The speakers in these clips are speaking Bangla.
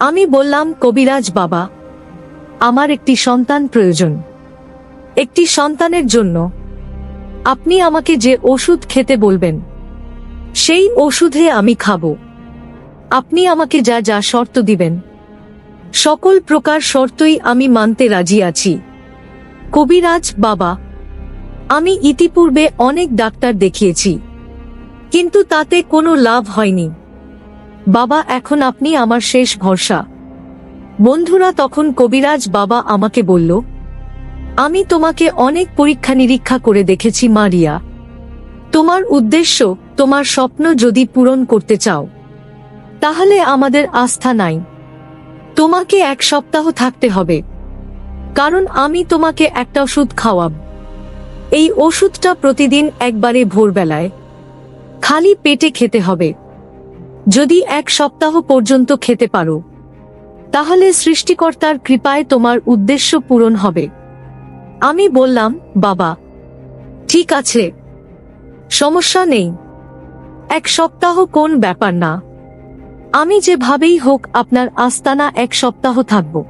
আমি বললাম, কবিরাজ বাবা, আমার একটি সন্তান প্রয়োজন। একটি সন্তানের জন্য আপনি আমাকে যে ওষুধ খেতে বলবেন, সেই ওষুধে আমি খাব। আপনি আমাকে যা যা শর্ত দিবেন, সকল প্রকার শর্তই আমি মানতে রাজি আছি। কবিরাজ বাবা, আমি ইতিপূর্বে অনেক ডাক্তার দেখিয়েছি, কিন্তু তাতে কোনো লাভ হয়নি। বাবা, এখন আপনি আমার শেষ ভরসা। বন্ধুরা, তখন কবিরাজ বাবা আমাকে বলল, আমি তোমাকে অনেক পরীক্ষা নিরীক্ষা করে দেখেছি, মারিয়া। তোমার উদ্দেশ্য, তোমার স্বপ্ন যদি পূরণ করতে চাও, তাহলে আমাদের আস্থা নাই। তোমাকে এক সপ্তাহ থাকতে হবে। কারণ আমি তোমাকে একটা ওষুধ খাওয়াব। এই ওষুধটা প্রতিদিন একবারে ভোরবেলায় খালি পেটে খেতে হবে। যদি এক সপ্তাহ পর্যন্ত খেতে পারো, তাহলে সৃষ্টিকর্তার কৃপায় তোমার উদ্দেশ্য পূরণ হবে। আমি বললাম, বাবা, ঠিক আছে, সমস্যা নেই। এক সপ্তাহ কোন ব্যাপার না। আমি যেভাবেই হোক আপনার আস্তানা এক সপ্তাহ থাকব।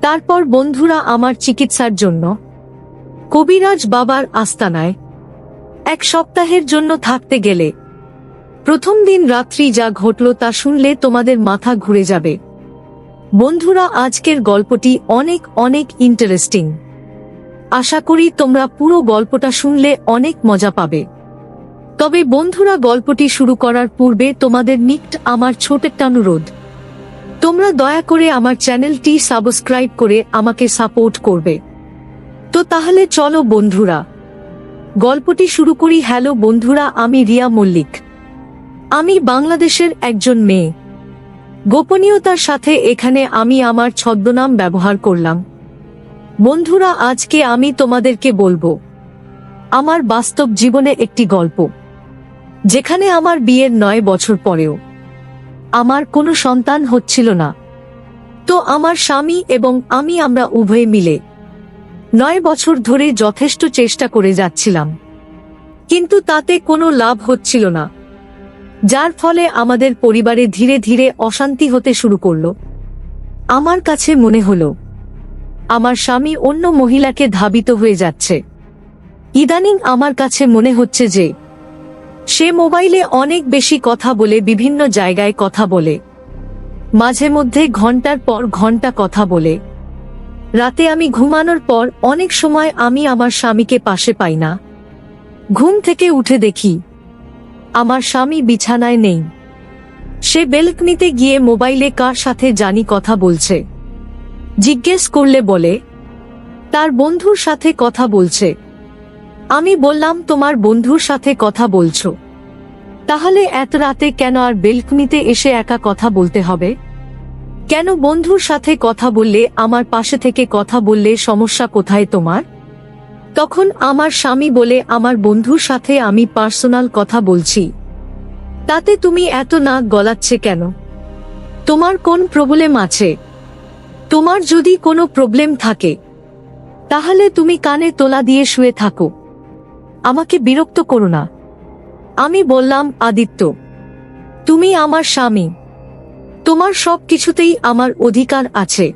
তারপর বন্ধুরা আমার চিকিৎসার জন্য, কবিরাজ বাবার আস্তানায়, এক সপ্তাহের জন্য থাকতে গেলে প্রথম দিন রাত্রি যা ঘটল তা শুনলে তোমাদের মাথা ঘুরে যাবে। বন্ধুরা, আজকের গল্পটি অনেক অনেক ইন্টারেস্টিং আশা করি তোমরা পুরো গল্পটা শুনলে অনেক মজা পাবে। তবে বন্ধুরা, গল্পটি শুরু করার পূর্বে তোমাদের নিকট আমার ছোট একটা অনুরোধ। তোমরা দয়া করে আমার চ্যানেলটি সাবস্ক্রাইব করে আমাকে সাপোর্ট করবে। তো তাহলে চলো বন্ধুরা, গল্পটি শুরু করি। হ্যালো বন্ধুরা, আমি রিয়া মল্লিক। আমি বাংলাদেশের একজন মেয়ে। গোপনীয়তার সাথে এখানে আমি আমার ছদ্মনাম ব্যবহার করলাম। বন্ধুরা, আজকে আমি তোমাদেরকে বলব, আমার বাস্তব জীবনে একটি গল্প, যেখানে আমার বিয়ের নয় বছর পরেও আমার কোনো সন্তান হচ্ছিল না। তো আমার স্বামী এবং আমি আমরা উভয়ে মিলে নয় বছর ধরে যথেষ্ট চেষ্টা করে যাচ্ছিলাম। কিন্তু তাতে কোনো লাভ হচ্ছিল না। যার ফলে আমাদের পরিবারে ধীরে ধীরে অশান্তি হতে শুরু করল। আমার কাছে মনে হল, আমার স্বামী অন্য মহিলাকে ধাবিত হয়ে যাচ্ছে। ইদানিং আমার কাছে মনে হচ্ছে যে, সে মোবাইলে অনেক বেশি কথা বলে, বিভিন্ন জায়গায় কথা বলে। মাঝে মধ্যে ঘণ্টার পর ঘণ্টা কথা বলে। রাতে আমি ঘুমানোর পর অনেক সময় আমি আমার স্বামীকে পাশে পাই না। ঘুম থেকে উঠে দেখি আমার স্বামী বিছানায় নেই। সে বেলকনিতে গিয়ে মোবাইলে কার সাথে জানি কথা বলছে। জিজ্ঞেস করলে বলে, তার বন্ধুর সাথে কথা বলছে। আমি বললাম, তোমার বন্ধুর সাথে কথা বলছো। তাহলে এত রাতে কেন আর বেলকনিতে এসে একা কথা বলতে হবে? কেন বন্ধুর সাথে কথা বললে, আমার পাশে থেকে কথা বললে সমস্যা কোথায় তোমার? তখন আমার স্বামী বলে, আমার বন্ধুর সাথে আমি পার্সোনাল কথা বলছি। তাতে তুমি এত নাক গলাচ্ছে কেন? তোমার কোন প্রবলেম আছে? তোমার যদি কোনো প্রবলেম থাকে, তাহলে তুমি কানে তোলা দিয়ে শুয়ে থাকো। আমাকে বিরক্ত করো না। আমি বললাম, আদিত্য, তুমি আমার স্বামী। তোমার সব কিছুতেই আমার অধিকার আছে।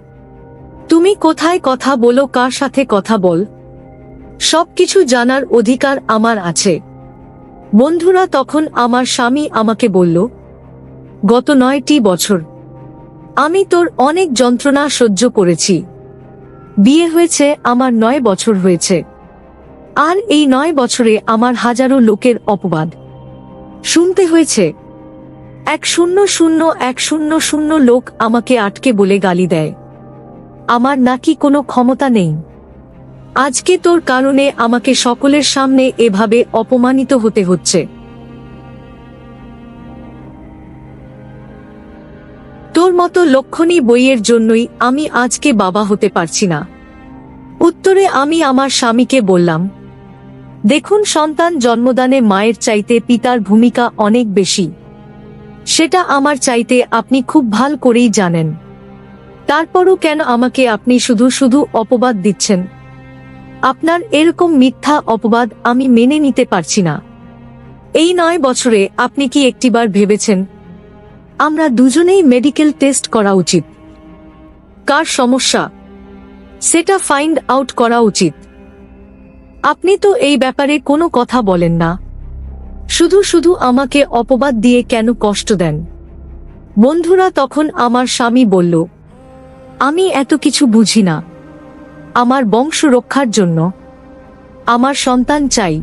তুমি কোথায় কথা বলো, কার সাথে কথা বল সবকিছু জানার অধিকার আমার আছে। বন্ধুরা তখন আমার স্বামী আমাকে বলল, গত নয়টি বছর আমি তোর অনেক যন্ত্রণা সহ্য করেছি। বিয়ে হয়েছে, আমার নয় বছর হয়েছে। আর এই নয় বছরে আমার হাজারো লোকের অপবাদ। শুনতে হয়েছে, এক শূন্য শূন্য, এক শূন্য শূন্য লোক আমাকে আটকে বলে গালি দেয়। আমার নাকি কোনো ক্ষমতা নেই। আজকে তোর কারণে আমাকে সকলের সামনে এভাবে অপমানিত হতে হচ্ছে। তোর মতো লক্ষণী বইয়ের জন্যই আমি আজকে বাবা হতে পারছি না। উত্তরে আমি আমার স্বামীকে বললাম, দেখুন সন্তান জন্মদানে মায়ের চাইতে পিতার ভূমিকা অনেক বেশি। সেটা আমার চাইতে আপনি খুব ভালো করেই জানেন। তারপরও কেন আমাকে আপনি শুধু শুধু অপবাদ দিচ্ছেন? আপনার এরকম মিথ্যা অপবাদ আমি মেনে নিতে পারছি না। এই নয় বছরে আপনি কি একটিবার ভেবেছেন? আমরা দুজনেই মেডিকেল টেস্ট করা উচিত। কার সমস্যা? সেটা ফাইন্ড আউট করা উচিত। আপনি তো এই ব্যাপারে কোনো কথা বলেন না। শুধু শুধু আমাকে অপবাদ দিয়ে কেন কষ্ট দেন? বন্ধুরা তখন আমার স্বামী বলল, আমি এত কিছু বুঝি না। আমার বংশ রক্ষার জন্য। আমার সন্তান চাই।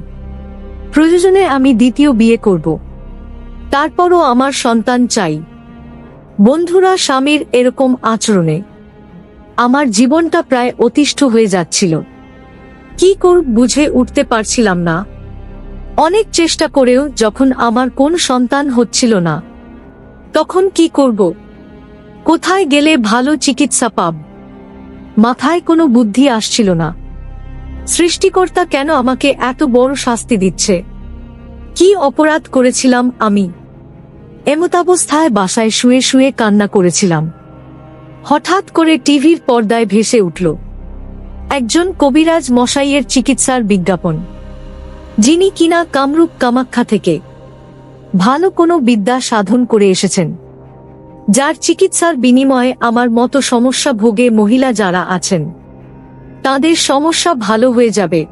প্রয়োজনে আমি দ্বিতীয় বিয়ে করব। তারপরও আমার সন্তান চাই। বন্ধুরা, স্বামীর এরকম আচরণে আমার জীবনটা প্রায় অতিষ্ঠ হয়ে যাচ্ছিল। কি করব বুঝে উঠতে পারছিলাম না। অনেক চেষ্টা করেও যখন আমার কোন সন্তান হচ্ছিল না, তখন কি করব? কোথায় গেলে ভালো চিকিৎসা পাব? মাথায় কোনো বুদ্ধি আসছিল না। সৃষ্টিকর্তা কেন আমাকে এত বড় শাস্তি দিচ্ছে? কি অপরাধ করেছিলাম আমি? এমতাবস্থায় বাসায় শুয়ে শুয়ে কান্না করেছিলাম। হঠাৎ করে টিভির পর্দায় ভেসে উঠল। একজন কবিরাজ মশাইয়ের চিকিৎসার বিজ্ঞাপন। যিনি কিনা কামরূপ কামাখ্যা থেকে। ভালো কোনো বিদ্যা সাধন করে এসেছেন। যার চিকিৎসার বিনিময়ে আমার মতো সমস্যা ভোগে মহিলা যারা আছেন, তাদের সমস্যা ভালো হয়ে যাবে।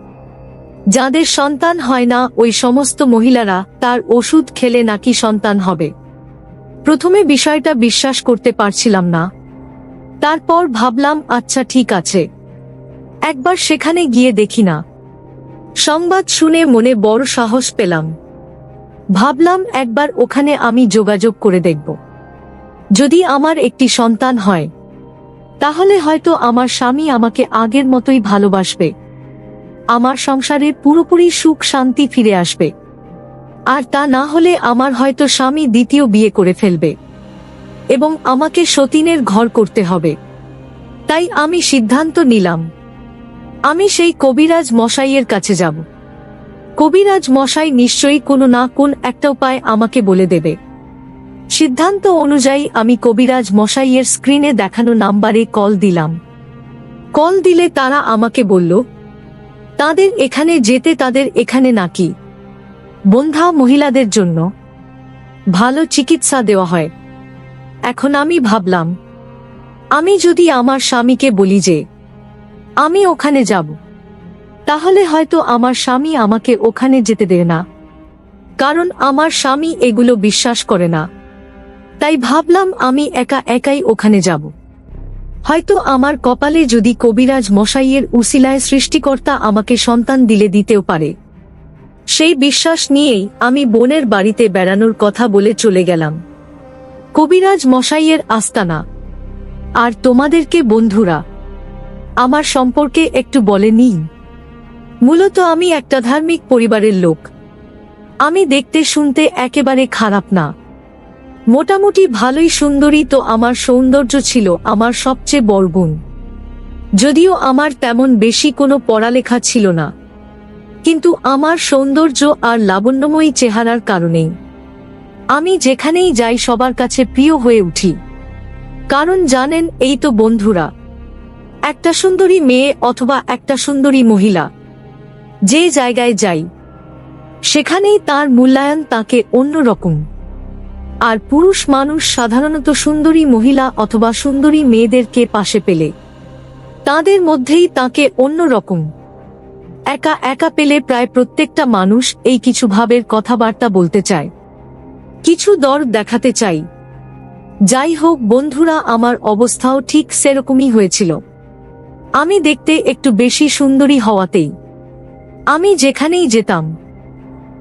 যাদের সন্তান হয় না, ওই সমস্ত মহিলারা তার ওষুধ খেলে নাকি সন্তান হবে। প্রথমে বিষয়টা বিশ্বাস করতে পারছিলাম না। তারপর ভাবলাম আচ্ছা ঠিক আছে। একবার সেখানে গিয়ে দেখি না। সংবাদ শুনে মনে বড় সাহস পেলাম। ভাবলাম, একবার ওখানে আমি যোগাযোগ করে দেখব। যদি আমার একটি সন্তান হয়, তাহলে হয়তো আমার স্বামী আমাকে আগের মতোই ভালোবাসবে। আমার সংসারে পুরোপুরি সুখ শান্তি ফিরে আসবে। আর তা না হলে আমার হয়তো স্বামী দ্বিতীয় বিয়ে করে ফেলবে। এবং আমাকে সতীনের ঘর করতে হবে। তাই আমি সিদ্ধান্ত নিলাম। আমি সেই কবিরাজ মশাইয়ের কাছে যাব। কবিরাজ মশাই নিশ্চয়ই কোনো না কোন একটা উপায় আমাকে বলে দেবে। সিদ্ধান্ত অনুযায়ী আমি কবিরাজ মশাইয়ের স্ক্রিনে দেখানো নাম্বারে কল দিলাম। কল দিলে তারা আমাকে বলল, তাদের এখানে যেতে তাদের এখানে নাকি? বন্ধা মহিলাদের জন্য ভালো চিকিৎসা দেওয়া হয়। এখন আমি ভাবলাম, আমি যদি আমার স্বামীকে বলি যে, আমি ওখানে যাব, তাহলে হয়তো আমার স্বামী আমাকে ওখানে যেতে দেয় না। কারণ আমার স্বামী এগুলো বিশ্বাস করে না। তাই ভাবলাম আমি একা একাই ওখানে যাব। হয়তো আমার কপালে যদি কবিরাজ মশাইয়ের উসিলায় সৃষ্টিকর্তা আমাকে সন্তান দিলে দিতেও পারে। সেই বিশ্বাস নিয়েই আমি বোনের বাড়িতে বেড়ানোর কথা বলে চলে গেলাম। কবিরাজ মশাইয়ের আস্তানা। আর তোমাদেরকে বন্ধুরা, আমার সম্পর্কে একটু বলে নিই। মূলত আমি একটা ধার্মিক পরিবারের লোক। আমি দেখতে শুনতে একেবারে খারাপ না। মোটামুটি ভালোই সুন্দরী তো আমার সৌন্দর্য ছিল, আমার সবচেয়ে বড় গুণ। যদিও আমার তেমন বেশি কোনো পড়ালেখা ছিল না। কিন্তু আমার সৌন্দর্য আর লাবণ্যময়ী চেহারার কারণেই। আমি যেখানেই যাই সবার কাছে প্রিয় হয়ে উঠি। কারণ জানেন, এই তো বন্ধুরা। একটা সুন্দরী মেয়ে অথবা একটা সুন্দরী মহিলা। যে জায়গায় যাই, সেখানেই তার মূল্যায়ন তাকে অন্যরকম। আর পুরুষ মানুষ সাধারণত সুন্দরী মহিলা অথবা সুন্দরী মেয়েদেরকে পাশে পেলে। তাদের মধ্যেই তাকে অন্যরকম। একা একা পেলে প্রায় প্রত্যেকটা মানুষ এই কিছু ভাবের কথাবার্তা বলতে চায়। কিছু দর দেখাতে চাই। যাই হোক বন্ধুরা, আমার অবস্থাও ঠিক সেরকমই হয়েছিল। আমি দেখতে একটু বেশি সুন্দরী হওয়াতেই। আমি যেখানেই যেতাম,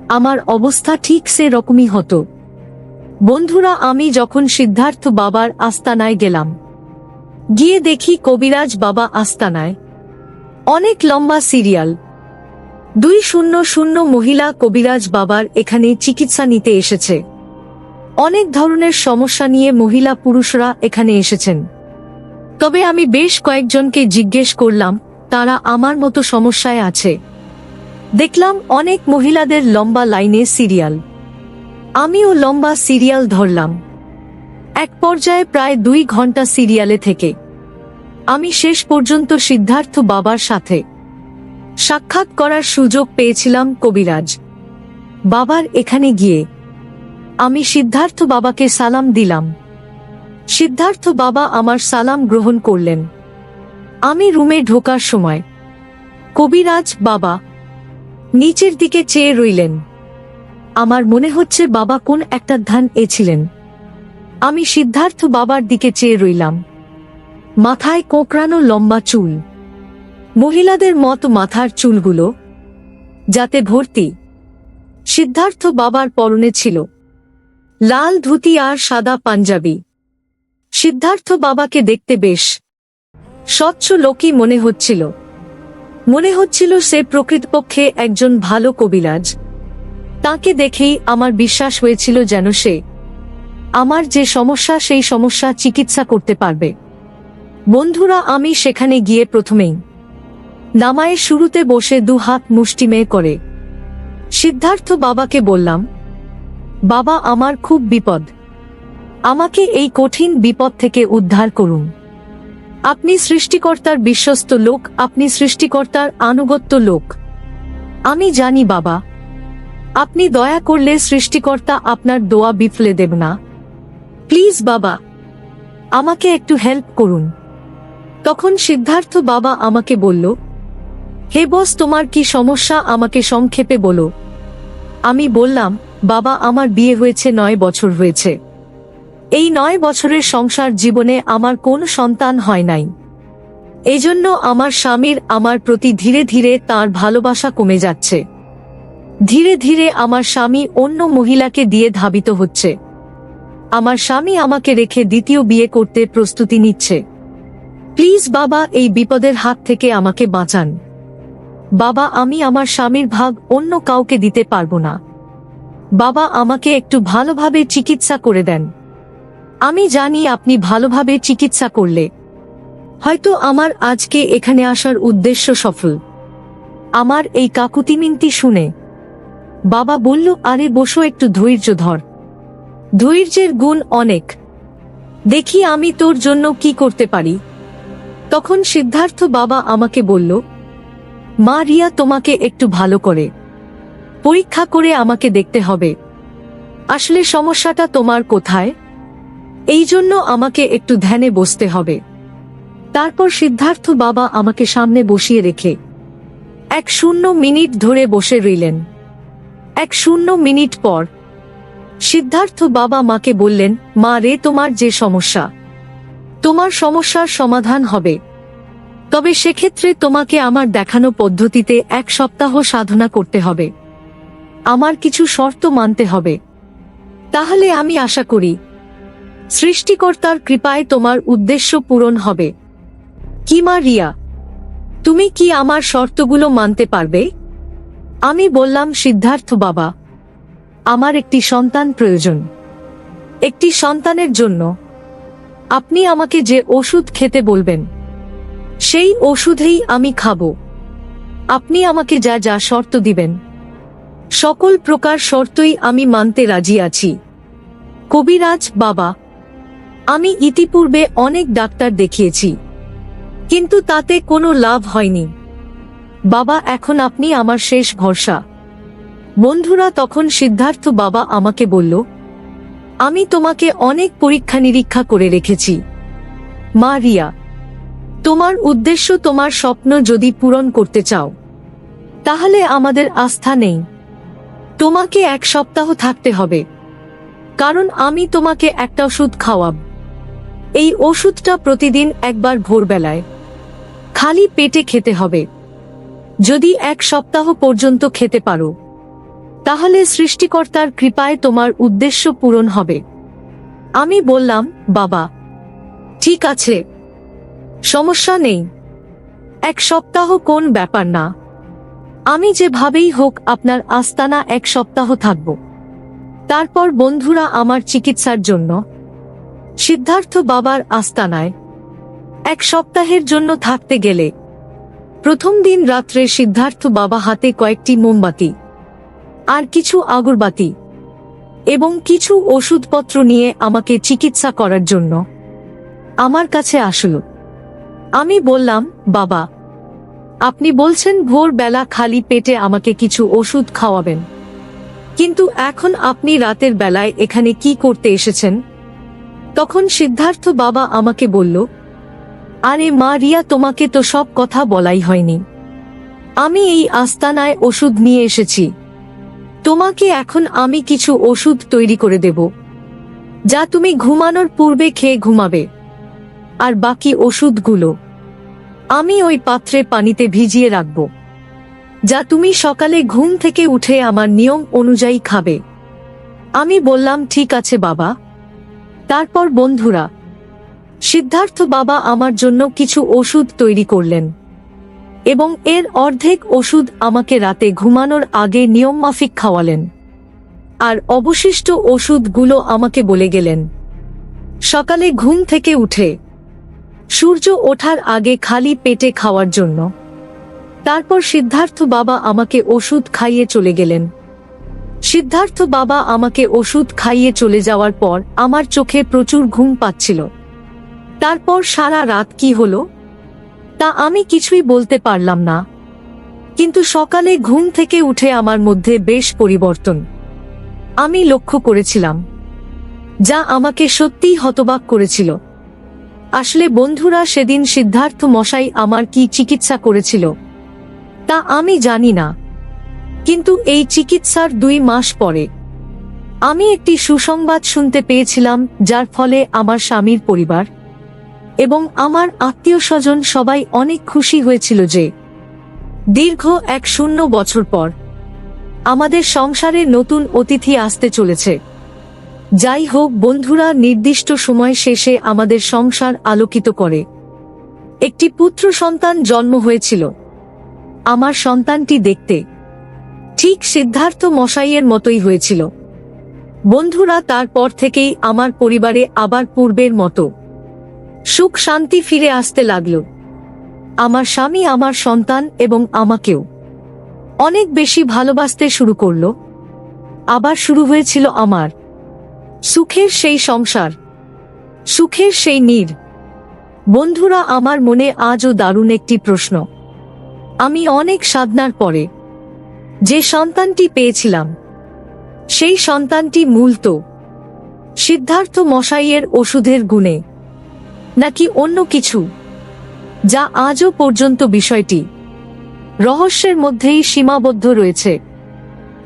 আমার অবস্থা ঠিক সেরকমই হতো। বন্ধুরা, আমি যখন সিদ্ধার্থ বাবার আস্তানায় গেলাম, গিয়ে দেখি কবিরাজ বাবা আস্তানায়। অনেক লম্বা সিরিয়াল। দুই শূন্য শূন্য মহিলা কবিরাজ বাবার এখানে চিকিৎসা নিতে এসেছে। অনেক ধরনের সমস্যা নিয়ে মহিলা পুরুষরা এখানে এসেছেন। তবে আমি বেশ কয়েকজনকে জিজ্ঞেস করলাম, তারা আমার মতো সমস্যায় আছে। দেখলাম অনেক মহিলাদের লম্বা লাইনে সিরিয়াল। আমিও লম্বা সিরিয়াল ধরলাম। এক পর্যায়ে প্রায় দুই ঘণ্টা সিরিয়ালে থেকে। আমি শেষ পর্যন্ত সিদ্ধার্থ বাবার সাথে। সাক্ষাৎ করার সুযোগ পেয়েছিলাম কবিরাজ। বাবার এখানে গিয়ে। আমি সিদ্ধার্থ বাবাকে সালাম দিলাম। সিদ্ধার্থ বাবা আমার সালাম গ্রহণ করলেন। আমি রুমে ঢোকার সময়। কবিরাজ বাবা। নিচের দিকে চেয়ে রইলেন। আমার মনে হচ্ছে বাবা কোন একটা ধ্যান এ ছিলেন। আমি সিদ্ধার্থ বাবার দিকে চেয়ে রইলাম। মাথায় কোঁকড়ানো লম্বা চুল। মহিলাদের মতো মাথার চুলগুলো, যাতে ভর্তি। সিদ্ধার্থ বাবার পরনে ছিল। লাল ধুতি আর সাদা পাঞ্জাবি। সিদ্ধার্থ বাবাকে দেখতে বেশ স্বচ্ছ লোকই মনে হচ্ছিল। মনে হচ্ছিল সে প্রকৃতপক্ষে একজন ভালো কবিরাজ। তাকে দেখেই আমার বিশ্বাস হয়েছিল যেন সে আমার যে সমস্যা, সেই সমস্যা চিকিৎসা করতে পারবে। বন্ধুরা, আমি সেখানে গিয়ে প্রথমেই নামায়ের শুরুতে বসে দু হাত মুষ্টিমেয় করে সিদ্ধার্থ বাবাকে বললাম, বাবা, আমার খুব বিপদ। আমাকে এই কঠিন বিপদ থেকে উদ্ধার করুন। আপনি সৃষ্টিকর্তার বিশ্বস্ত লোক, আপনি সৃষ্টিকর্তার আনুগত্য লোক। আমি জানি বাবা আপনি দয়া করলে সৃষ্টিকর্তা আপনার দোয়া বিফলে দেব না। প্লিজ বাবা, আমাকে একটু হেল্প করুন। তখন সিদ্ধার্থ বাবা আমাকে বলল, হে বস, তোমার কি সমস্যা? আমাকে সংক্ষেপে বলো। আমি বললাম, বাবা, আমার বিয়ে হয়েছে, নয় বছর হয়েছে। এই নয় বছরের সংসার জীবনে আমার কোন সন্তান হয় নাই। এজন্য আমার স্বামীর আমার প্রতি ধীরে ধীরে তার ভালোবাসা কমে যাচ্ছে। ধীরে ধীরে আমার স্বামী অন্য মহিলাকে দিয়ে ধাবিত হচ্ছে। আমার স্বামী আমাকে রেখে দ্বিতীয় বিয়ে করতে প্রস্তুতি নিচ্ছে। প্লিজ বাবা, এই বিপদের হাত থেকে আমাকে বাঁচান। বাবা, আমি আমার স্বামীর ভাগ অন্য কাউকে দিতে পারব না। বাবা, আমাকে একটু ভালোভাবে চিকিৎসা করে দেন। আমি জানি আপনি ভালোভাবে চিকিৎসা করলে। হয়তো আমার আজকে এখানে আসার উদ্দেশ্য সফল। আমার এই কাকুতি মিনতি শুনে বাবা বলল, আরে বসো একটু ধৈর্য ধর। ধৈর্যের গুণ অনেক। দেখি আমি তোর জন্য কি করতে পারি। তখন সিদ্ধার্থ বাবা আমাকে বলল, মা রিয়া তোমাকে একটু ভালো করে। পরীক্ষা করে আমাকে দেখতে হবে। আসলে সমস্যাটা তোমার কোথায়? এই জন্য আমাকে একটু ধ্যানে বসতে হবে। তারপর সিদ্ধার্থ বাবা আমাকে সামনে বসিয়ে রেখে এক শূন্য মিনিট ধরে বসে রইলেন। এক শূন্য মিনিট পর, সিদ্ধার্থ বাবা মাকে বললেন, মা রে, তোমার যে সমস্যা, তোমার সমস্যার সমাধান হবে। তবে সেক্ষেত্রে তোমাকে আমার দেখানো পদ্ধতিতে এক সপ্তাহ সাধনা করতে হবে। আমার কিছু শর্ত মানতে হবে। তাহলে আমি আশা করি, সৃষ্টিকর্তার কৃপায় তোমার উদ্দেশ্য পূরণ হবে। কি মা রিয়া, তুমি কি আমার শর্তগুলো মানতে পারবে? আমি বললাম, সিদ্ধার্থ বাবা, আমার একটি সন্তান প্রয়োজন। একটি সন্তানের জন্য আপনি আমাকে যে ওষুধ খেতে বলবেন, সেই ওষুধেই আমি খাব। আপনি আমাকে যা যা শর্ত দিবেন, সকল প্রকার শর্তই আমি মানতে রাজি আছি। কবিরাজ বাবা, আমি ইতিপূর্বে অনেক ডাক্তার দেখিয়েছি, কিন্তু তাতে কোনো লাভ হয়নি। বাবা, এখন আপনি আমার শেষ ভরসা। বন্ধুরা, তখন সিদ্ধার্থ বাবা আমাকে বলল, আমি তোমাকে অনেক পরীক্ষা নিরীক্ষা করে রেখেছি। মা রিয়া, তোমার উদ্দেশ্য তোমার স্বপ্ন যদি পূরণ করতে চাও, তাহলে আমাদের আস্থা নেই। তোমাকে এক সপ্তাহ থাকতে হবে। কারণ আমি তোমাকে একটা ওষুধ খাওয়াব। এই ওষুধটা প্রতিদিন একবার ভোরবেলায়। খালি পেটে খেতে হবে। যদি এক সপ্তাহ পর্যন্ত খেতে পারো, তাহলে সৃষ্টিকর্তার কৃপায় তোমার উদ্দেশ্য পূরণ হবে। আমি বললাম, বাবা, ঠিক আছে, সমস্যা নেই। এক সপ্তাহ কোন ব্যাপার না। আমি যেভাবেই হোক আপনার আস্তানা এক সপ্তাহ থাকব। তারপর বন্ধুরা আমার চিকিৎসার জন্য, সিদ্ধার্থ বাবার আস্তানায়, এক সপ্তাহের জন্য থাকতে গেলে প্রথম দিন রাত্রে সিদ্ধার্থ বাবা হাতে কয়েকটি মোমবাতি, আর কিছু আগরবাতি এবং কিছু ওষুধপত্র নিয়ে আমাকে চিকিৎসা করার জন্য আমার কাছে আসল। আমি বললাম, বাবা, আপনি বলছেন ভোরবেলা খালি পেটে আমাকে কিছু ওষুধ খাওয়াবেন। কিন্তু এখন আপনি রাতের বেলায় এখানে কি করতে এসেছেন? তখন সিদ্ধার্থ বাবা আমাকে বলল আরে মা রিয়া, তোমাকে তো সব কথা বলাই হয়নি। আমি এই আস্তানায় ওষুধ নিয়ে এসেছি। তোমাকে এখন আমি কিছু ওষুধ তৈরি করে দেব, যা তুমি ঘুমানোর পূর্বে খেয়ে ঘুমাবে। আর বাকি ওষুধগুলো আমি ওই পাত্রে পানিতে ভিজিয়ে রাখব, যা তুমি সকালে ঘুম থেকে উঠে আমার নিয়ম অনুযায়ী খাবে। আমি বললাম, ঠিক আছে বাবা। তারপর বন্ধুরা সিদ্ধার্থ বাবা আমার জন্য কিছু ওষুধ তৈরি করলেন। এবং এর অর্ধেক ওষুধ আমাকে রাতে ঘুমানোর আগে নিয়মমাফিক খাওয়ালেন। আর অবশিষ্ট ওষুধগুলো আমাকে বলে গেলেন। সকালে ঘুম থেকে উঠে সূর্য ওঠার আগে খালি পেটে খাওয়ার জন্য। তারপর সিদ্ধার্থ বাবা আমাকে ওষুধ খাইয়ে চলে গেলেন। সিদ্ধার্থ বাবা আমাকে ওষুধ খাইয়ে চলে যাওয়ার পর আমার চোখে প্রচুর ঘুম পাচ্ছিল। তারপর সারা রাত কি হলো? তা আমি কিছুই বলতে পারলাম না। কিন্তু সকালে ঘুম থেকে উঠে আমার মধ্যে বেশ পরিবর্তন। আমি লক্ষ্য করেছিলাম, যা আমাকে সত্যিই হতবাক করেছিল। আসলে বন্ধুরা সেদিন সিদ্ধার্থ মশাই আমার কি চিকিৎসা করেছিল, তা আমি জানি না। কিন্তু এই চিকিৎসার দুই মাস পরে, আমি একটি সুসংবাদ শুনতে পেয়েছিলাম, যার ফলে আমার স্বামীর পরিবার এবং আমার আত্মীয় স্বজন সবাই অনেক খুশি হয়েছিল যে দীর্ঘ এক শূন্য বছর পর আমাদের সংসারে নতুন অতিথি আসতে চলেছে। যাই হোক বন্ধুরা, নির্দিষ্ট সময় শেষে আমাদের সংসার আলোকিত করে। একটি পুত্র সন্তান জন্ম হয়েছিল। আমার সন্তানটি দেখতে ঠিক সিদ্ধার্থ মশাইয়ের মতোই হয়েছিল। বন্ধুরা, তারপর থেকেই আমার পরিবারে আবার পূর্বের মতো সুখ শান্তি ফিরে আসতে লাগল। আমার স্বামী আমার সন্তান এবং আমাকেও। অনেক বেশি ভালোবাসতে শুরু করল। আবার শুরু হয়েছিল আমার। সুখের সেই সংসার। সুখের সেই নীর। বন্ধুরা, আমার মনে আজও দারুণ একটি প্রশ্ন। আমি অনেক সাধনার পরে যে সন্তানটি পেয়েছিলাম, সেই সন্তানটি মূলত সিদ্ধার্থ মশাইয়ের ওষুধের গুণে নাকি অন্য কিছু? যা আজও পর্যন্ত বিষয়টি। রহস্যের মধ্যেই সীমাবদ্ধ রয়েছে।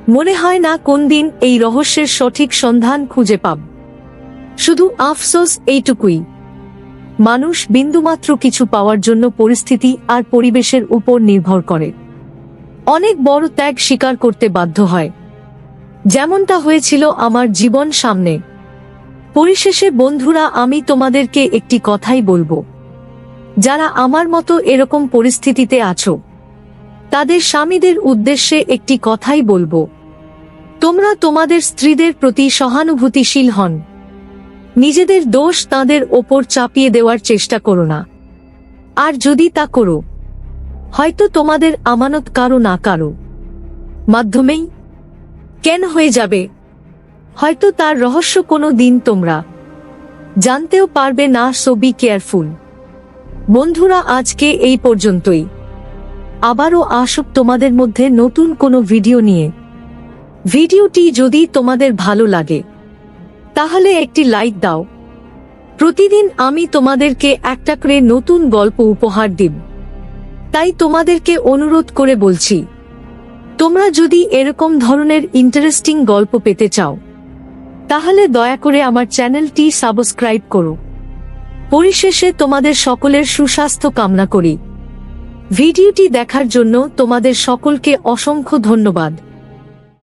মনে হয় না কোন দিন এই রহস্যের সঠিক সন্ধান খুঁজে পাব। শুধু আফসোস এইটুকুই। মানুষ বিন্দুমাত্র কিছু পাওয়ার জন্য পরিস্থিতি আর পরিবেশের উপর নির্ভর করে। অনেক বড় ত্যাগ স্বীকার করতে বাধ্য হয়। যেমনটা হয়েছিল আমার জীবন সামনে। পরিশেষে, বন্ধুরা, আমি তোমাদেরকে একটি কথাই বলব। যারা আমার মতো এরকম পরিস্থিতিতে আছো, তাদের স্বামীদের উদ্দেশ্যে একটি কথাই বলব। তোমরা তোমাদের স্ত্রীদের প্রতি সহানুভূতিশীল হন। নিজেদের দোষ তাদের ওপর চাপিয়ে দেওয়ার চেষ্টা করো না। আর যদি তা করো, হয়তো তোমাদের আমানত কারও না কারও। মাধ্যমেই কেন হয়ে যাবে? হয়তো তার রহস্য কোনো দিন তোমরা জানতেও পারবে না সো বি কেয়ারফুল বন্ধুরা, আজকে এই পর্যন্তই। আবারও আসুক তোমাদের মধ্যে নতুন কোনো ভিডিও নিয়ে। ভিডিওটি যদি তোমাদের ভালো লাগে, তাহলে একটি লাইক দাও। প্রতিদিন আমি তোমাদেরকে একটা করে নতুন গল্প উপহার দিব। তাই তোমাদেরকে অনুরোধ করে বলছি, তোমরা যদি এরকম ধরনের ইন্টারেস্টিং গল্প পেতে চাও তাহলে দয়া করে আমার চ্যানেলটি সাবস্ক্রাইব করো। পরিশেষে তোমাদের সকলের সুস্বাস্থ্য কামনা করি। ভিডিওটি দেখার জন্য তোমাদের সকলকে অসংখ্য ধন্যবাদ।